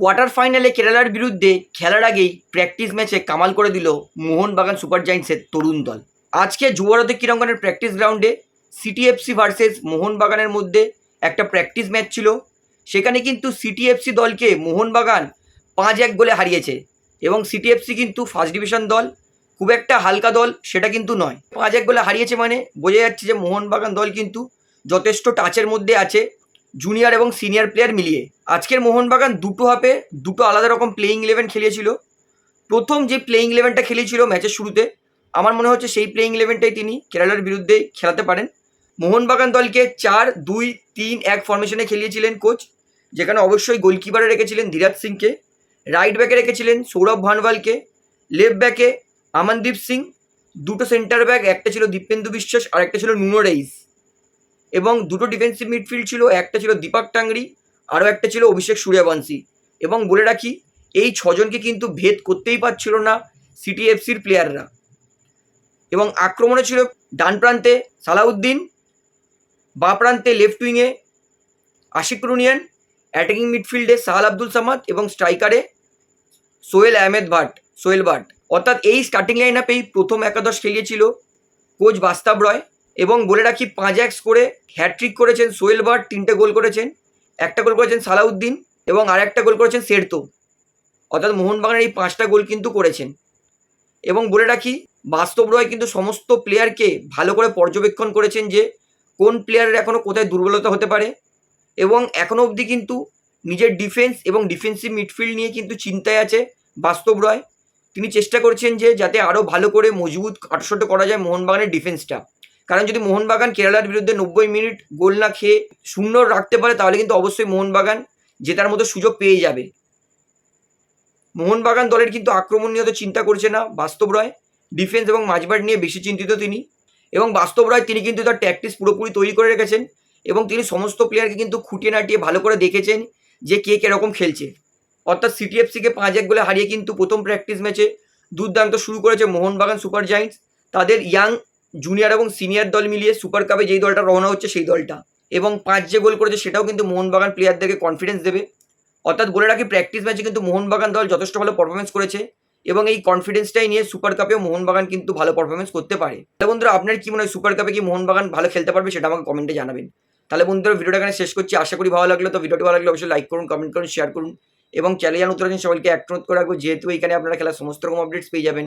Quarter ফাইনালে কেরালার বিরুদ্ধে খেলার আগেই প্র্যাকটিস ম্যাচে কামাল করে দিল মোহনবাগান সুপার জায়েন্টসের তরুণ দল। আজকে যুবরাতে ক্রীড়াঙ্গনের প্র্যাকটিস গ্রাউন্ডে সিটিএফসি ভার্সেস মোহনবাগানের মধ্যে একটা প্র্যাকটিস ম্যাচ ছিল। সেখানে কিন্তু সিটিএফসি দলকে মোহনবাগান পাঁচ এক গোলে হারিয়েছে এবং সিটিএফসি কিন্তু ফার্স্ট ডিভিশন দল, খুব একটা হালকা দল সেটা কিন্তু নয়। পাঁচ এক গোলে হারিয়েছে মানে বোঝা যাচ্ছে যে মোহনবাগান দল কিন্তু যথেষ্ট টাচের মধ্যে আছে। জুনিয়র এবং সিনিয়র প্লেয়ার মিলিয়ে। আজকের মোহনবাগান দুটো হাফে দুটো আলাদা রকম প্লেয়িং ইলেভেন খেলিয়েছিল। প্রথম যে প্লেয়িং ইলেভেনটা খেলিয়েছিল ম্যাচের শুরুতে, আমার মনে হচ্ছে সেই প্লেয়িং ইলেভেনটাই তিনি কেরালার বিরুদ্ধে খেলাতে পারেন। মোহনবাগান দলকে চার, দুই, তিন, এক ফরমেশনে খেলিয়েছিলেন কোচ যেখানে অবশ্যই গোলকিপারে রেখেছিলেন ধীরাজ সিংকে রাইট ব্যাকে রেখেছিলেন সৌরভ ভানওয়ালকে লেফট ব্যাকে আমনদীপ সিং, দুটো সেন্টার ব্যাক একটা ছিল দীপেন্দু বিশ্বাস আর একটা ছিল নুনো রেইস। এবং দুটো ডিফেন্সিভ মিডফিল্ড ছিল, একটা ছিল দীপক টাংরি আরও একটা ছিল অভিষেক সূর্যবংশী। এবং বলে রাখি, এই ছজনকে কিন্তু ভেদ করতেই পারছিল না সিটিএফসির প্লেয়াররা এবং আক্রমণে ছিল ডান প্রান্তে সালাউদ্দিন, বা প্রান্তে লেফট উইংয়ে আশিক রুনিয়ান অ্যাটাকিং মিডফিল্ডে সাহাল আব্দুল সামাদ এবং স্ট্রাইকারে সোহেল আহমেদ ভাট, সোহেল ভাট। অর্থাৎ এই স্টার্টিং লাইন আপেই প্রথম একাদশ খেলিয়েছিল কোচ বাস্তাব রয়। এবং বলে রাখি, পাঁচ এক্স করে হ্যাট্রিক করেছেন সোহেল ভাট, তিনটে গোল করেছেন। একটা গোল করেছেন সালাউদ্দিন এবং আর একটা গোল করেছেন সেরতো। অর্থাৎ মোহনবাগানের এই পাঁচটা গোল কিন্তু করেছেন। এবং বলে রাখি, বাস্তব রয় কিন্তু সমস্ত প্লেয়ারকে ভালো করে পর্যবেক্ষণ করেছেন যে কোন প্লেয়ারের এখনও কোথায় দুর্বলতা হতে পারে এবং এখনও অবধি কিন্তু নিজের ডিফেন্স এবং ডিফেন্সিভ মিডফিল্ড নিয়ে কিন্তু চিন্তায় আছে বাস্তব রয়। তিনি চেষ্টা করছেন যে যাতে আরও ভালো করে মজবুত আটশোটো করা যায় মোহনবাগানের ডিফেন্সটা কারণ যদি মোহনবাগান কেরালার বিরুদ্ধে নব্বই মিনিট গোল না খেয়ে শূন্য রাখতে পারে, তাহলে কিন্তু অবশ্যই মোহনবাগান জেতার মতো সুযোগ পেয়ে যাবে। মোহনবাগান দলের কিন্তু আক্রমণ নিয়ে চিন্তা করছে না, বাস্তব রয়। ডিফেন্স এবং মাঝবাট নিয়ে বেশি চিন্তিত তিনি। এবং বাস্তব রয় তিনি কিন্তু তার ট্যাকটিস পুরোপুরি তৈরি করে রেখেছেন এবং তিনি সমস্ত প্লেয়ারকে কিন্তু খুঁটিয়ে নাটিয়ে ভালো করে দেখেছেন যে কে কীরকম খেলছে। অর্থাৎ সিটিএফসিকে পাঁচ এক গোলে হারিয়ে কিন্তু প্রথম প্র্যাকটিস ম্যাচে দুর্দান্ত শুরু করেছে মোহনবাগান সুপার জায়েন্টস। তাদের ইয়াং জুনিয়র এবং সিনিয়র দল মিলিয়ে সুপার কাপে যেই দলটা রওনা হচ্ছে সেই দলটা। এবং পাঁচ যে গোল করেছে সেটাও কিন্তু মোহনবাগান প্লেয়ারদেরকে কনফিডেন্স দেবে। অর্থাৎ বলে রাখি প্র্যাকটিস ম্যাচে কিন্তু মোহনবাগান দল যথেষ্ট ভালো পারফরমেন্স করেছে এবং এই কনফিডেন্সটাই নিয়ে সুপার কাপেও মোহনবাগান কিন্তু ভালো পারফরমেন্স করতে পারে। তাহলে বন্ধুরা, আপনার কি মনে হয় সুপার কাপে কি মোহনবাগান ভালো খেলতে পারবে সেটা আমাকে কমেন্টে জানাবেন। তাহলে বন্ধুরা, ভিডিওটা এখানে শেষ করছি। আশা করি ভালো লাগল। তো ভিডিওটি ভালো লাগলে অবশ্যই লাইক করুন কমেন্ট করুন শেয়ার করুন। এবং চ্যানেল আছেন, সবাইকে অ্যাক্ট করে রাখব, যেহেতু এখানে আপনারা খেলার সমস্ত রকম আপডেটস পেয়ে যাবেন।